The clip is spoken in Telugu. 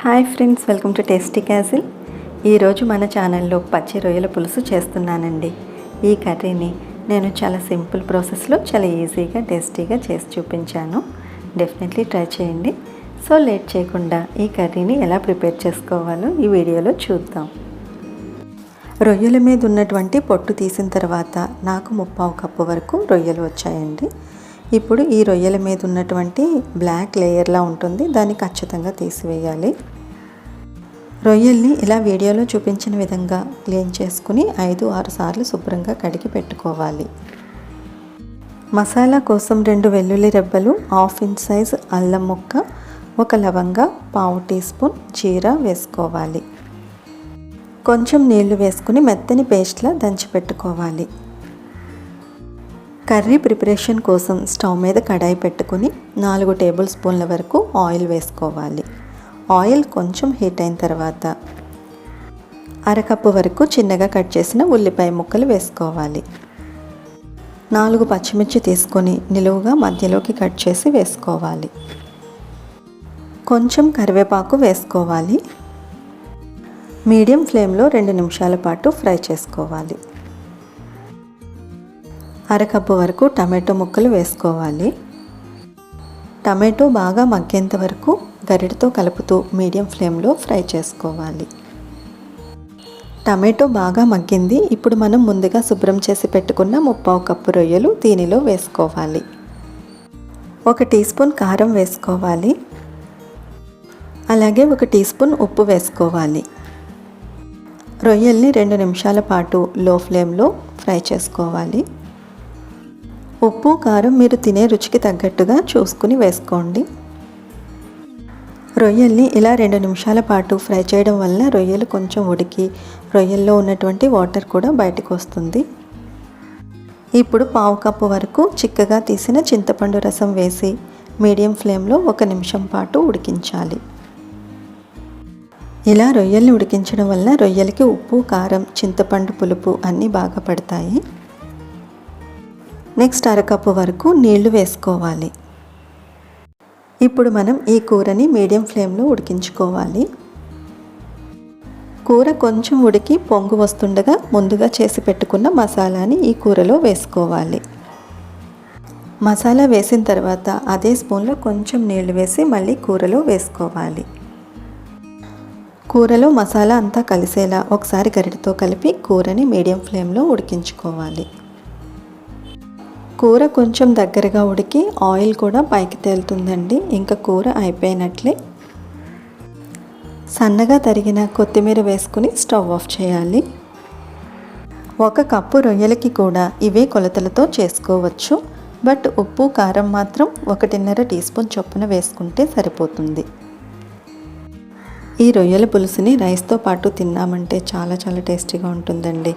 Hi friends welcome to tasty castle. ఈరోజు మన ఛానల్లో పచ్చి రొయ్యల పులుసు చేస్తున్నానండి. ఈ కర్రీని నేను చాలా సింపుల్ ప్రాసెస్లో చాలా ఈజీగా టేస్టీగా చేసి చూపించాను. డెఫినెట్లీ ట్రై చేయండి. సో లేట్ చేయకుండా ఈ కర్రీని ఎలా ప్రిపేర్ చేసుకోవాలో ఈ వీడియోలో చూద్దాం. రొయ్యల మీద ఉన్నటువంటి పొట్టు తీసిన తర్వాత నాకు ముప్పావు కప్పు వరకు రొయ్యలు వచ్చాయండి. ఇప్పుడు ఈ రొయ్యల మీద ఉన్నటువంటి బ్లాక్ లేయర్లా ఉంటుంది. దాన్ని ఖచ్చితంగా తీసివేయాలి. రొయ్యల్ని ఇలా వీడియోలో చూపించిన విధంగా క్లీన్ చేసుకుని ఐదు ఆరు సార్లు శుభ్రంగా కడిగి పెట్టుకోవాలి. మసాలా కోసం రెండు వెల్లుల్లి రెబ్బలు హాఫ్ ఇంచ్ సైజ్ అల్లం ముక్క ఒక లవంగ పావు టీ స్పూన్ జీరా వేసుకోవాలి. కొంచెం నీళ్ళు వేసుకుని మెత్తని పేస్ట్లా దంచి పెట్టుకోవాలి కర్రీ ప్రిపరేషన్ కోసం స్టవ్ మీద కడాయి పెట్టుకుని నాలుగు టేబుల్ స్పూన్ల వరకు ఆయిల్ వేసుకోవాలి. ఆయిల్ కొంచెం హీట్ అయిన తర్వాత అరకప్పు వరకు చిన్నగా కట్ చేసిన ఉల్లిపాయ ముక్కలు వేసుకోవాలి. నాలుగు పచ్చిమిర్చి తీసుకొని నిలువుగా మధ్యలోకి కట్ చేసి వేసుకోవాలి. కొంచెం కరివేపాకు వేసుకోవాలి. మీడియం ఫ్లేమ్లో రెండు నిమిషాల పాటు ఫ్రై చేసుకోవాలి. అరకప్పు వరకు టమాటో ముక్కలు వేసుకోవాలి. టమాటో బాగా మగ్గేంత వరకు గరిటతో కలుపుతూ మీడియం ఫ్లేమ్లో ఫ్రై చేసుకోవాలి. టమాటో బాగా మగ్గింది. ఇప్పుడు మనం ముందుగా శుభ్రం చేసి పెట్టుకున్న ముప్పావు కప్పు రొయ్యలు దీనిలో వేసుకోవాలి. ఒక టీ స్పూన్ కారం వేసుకోవాలి. అలాగే ఒక టీ స్పూన్ ఉప్పు వేసుకోవాలి. రొయ్యల్ని రెండు నిమిషాల పాటు లో ఫ్లేమ్లో ఫ్రై చేసుకోవాలి. ఉప్పు కారం మీరు తినే రుచికి తగ్గట్టుగా చూసుకుని వేసుకోండి. రొయ్యల్ని ఇలా రెండు నిమిషాల పాటు ఫ్రై చేయడం వల్ల రొయ్యలు కొంచెం ఉడికి రొయ్యల్లో ఉన్నటువంటి వాటర్ కూడా బయటకు వస్తుంది. ఇప్పుడు పావు కప్పు వరకు చిక్కగా తీసిన చింతపండు రసం వేసి మీడియం ఫ్లేమ్లో ఒక నిమిషం పాటు ఉడికించాలి. ఇలా రొయ్యల్ని ఉడికించడం వల్ల రొయ్యలకి ఉప్పు కారం చింతపండు పులుపు అన్నీ బాగా పడతాయి. నెక్స్ట్ అరకప్పు వరకు నీళ్ళు వేసుకోవాలి. ఇప్పుడు మనం ఈ కూరని మీడియం ఫ్లేమ్లో ఉడికించుకోవాలి. కూర కొంచెం ఉడికి పొంగు వస్తుండగా ముందుగా చేసి పెట్టుకున్న మసాలాని ఈ కూరలో వేసుకోవాలి. మసాలా వేసిన తర్వాత అదే స్పూన్లో కొంచెం నీళ్ళు వేసి మళ్ళీ కూరలో వేసుకోవాలి. కూరలో మసాలా అంతా కలిసేలా ఒకసారి గరిటతో కలిపి కూరని మీడియం ఫ్లేమ్లో ఉడికించుకోవాలి. కూర కొంచెం దగ్గరగా ఉడికి ఆయిల్ కూడా పైకి తేలుతుందండి. ఇంకా కూర అయిపోయినట్లే. సన్నగా తరిగిన కొత్తిమీర వేసుకుని స్టవ్ ఆఫ్ చేయాలి. ఒక కప్పు రొయ్యలకి కూడా ఇవే కొలతలతో చేసుకోవచ్చు. బట్ ఉప్పు కారం మాత్రం ఒకటిన్నర టీ స్పూన్ చొప్పున వేసుకుంటే సరిపోతుంది. ఈ రొయ్యల పులుసుని రైస్తో పాటు తిన్నామంటే చాలా చాలా టేస్టీగా ఉంటుందండి.